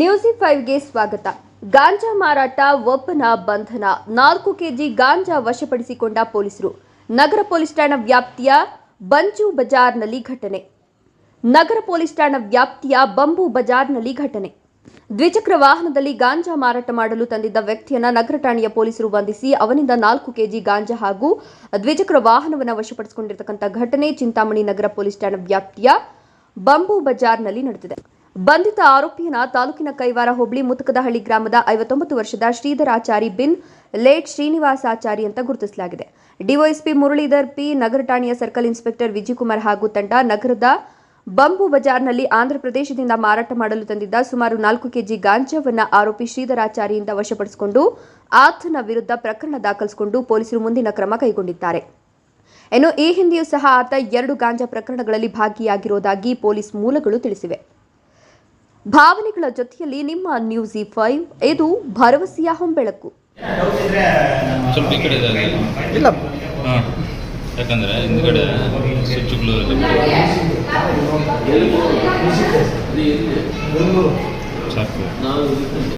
ನ್ಯೂಸಿ ಫೈವ್ಗೆ ಸ್ವಾಗತ. ಗಾಂಜಾ ಮಾರಾಟ ಒಬ್ಬನ ಬಂಧನ, ನಾಲ್ಕು ಕೆಜಿ ಗಾಂಜಾ ವಶಪಡಿಸಿಕೊಂಡ ಪೊಲೀಸರು. ನಗರ ಪೊಲೀಸ್ ಠಾಣಾ ವ್ಯಾಪ್ತಿಯ ಬಂಜು ಬಜಾರ್ನಲ್ಲಿ ಘಟನೆ. ನಗರ ಪೊಲೀಸ್ ಠಾಣಾ ವ್ಯಾಪ್ತಿಯ ಬಂಬು ಬಜಾರ್ನಲ್ಲಿ ಘಟನೆ. ದ್ವಿಚಕ್ರ ವಾಹನದಲ್ಲಿ ಗಾಂಜಾ ಮಾರಾಟ ಮಾಡಲು ತಂದಿದ್ದ ವ್ಯಕ್ತಿಯನ್ನ ನಗರ ಠಾಣೆಯ ಪೊಲೀಸರು ಬಂಧಿಸಿ, ಅವನಿಂದ ನಾಲ್ಕು ಕೆಜಿ ಗಾಂಜಾ ಹಾಗೂ ದ್ವಿಚಕ್ರ ವಾಹನವನ್ನು ವಶಪಡಿಸಿಕೊಂಡಿರತಕ್ಕಂಥ ಘಟನೆ ಚಿಂತಾಮಣಿ ನಗರ ಪೊಲೀಸ್ ಠಾಣಾ ವ್ಯಾಪ್ತಿಯ ಬಂಬು ಬಜಾರ್ನಲ್ಲಿ ನಡೆದಿದೆ. ಬಂಧಿತ ಆರೋಪಿಯನ್ನ ತಾಲೂಕಿನ ಕೈವಾರ ಹೋಬಳಿ ಮುತಕದಹಳ್ಳಿ ಗ್ರಾಮದ ಐವತ್ತೊಂಬತ್ತು ವರ್ಷದ ಶ್ರೀಧರಾಚಾರಿ ಬಿನ್ ಲೇಟ್ ಶ್ರೀನಿವಾಸಾಚಾರಿ ಅಂತ ಗುರುತಿಸಲಾಗಿದೆ. ಡಿವೈಎಸ್ಪಿ ಮುರಳೀಧರ್ ಪಿ, ನಗರ ಠಾಣೆಯ ಸರ್ಕಲ್ ಇನ್ಸ್ಪೆಕ್ಟರ್ ವಿಜಯಕುಮಾರ್ ಹಾಗೂ ತಂಡ ನಗರದ ಬಂಬು ಬಜಾರ್ನಲ್ಲಿ ಆಂಧ್ರಪ್ರದೇಶದಿಂದ ಮಾರಾಟ ಮಾಡಲು ತಂದಿದ್ದ ಸುಮಾರು ನಾಲ್ಕು ಕೆಜಿ ಗಾಂಜಾವನ್ನ ಆರೋಪಿ ಶ್ರೀಧರಾಚಾರಿಯಿಂದ ವಶಪಡಿಸಿಕೊಂಡು ಆತನ ವಿರುದ್ಧ ಪ್ರಕರಣ ದಾಖಲಿಸಿಕೊಂಡು ಪೊಲೀಸರು ಮುಂದಿನ ಕ್ರಮ ಕೈಗೊಂಡಿದ್ದಾರೆ. ಇನ್ನು ಈ ಹಿಂದೆಯೂ ಸಹ ಆತ ಎರಡು ಗಾಂಜಾ ಪ್ರಕರಣಗಳಲ್ಲಿ ಭಾಗಿಯಾಗಿರುವುದಾಗಿ ಪೊಲೀಸ್ ಮೂಲಗಳು ತಿಳಿಸಿವೆ. ಭಾವನೆಗಳ ಜೊತೆಯಲ್ಲಿ ನಿಮ್ಮ ನ್ಯೂಸ್ ಈ ಫೈವ್ ಇದು ಭರವಸೆಯ ಹೊಂಬೆಳಕು. ಸ್ವಲ್ಪ ಈ ಕಡೆ ಇದೆ ಇಲ್ಲ. ಹಾಂ. ಯಾಕಂದರೆ ಹಿಂದ್ಗಡೆ ಸ್ವಿಚ್ಗಳು ಸಾಕು.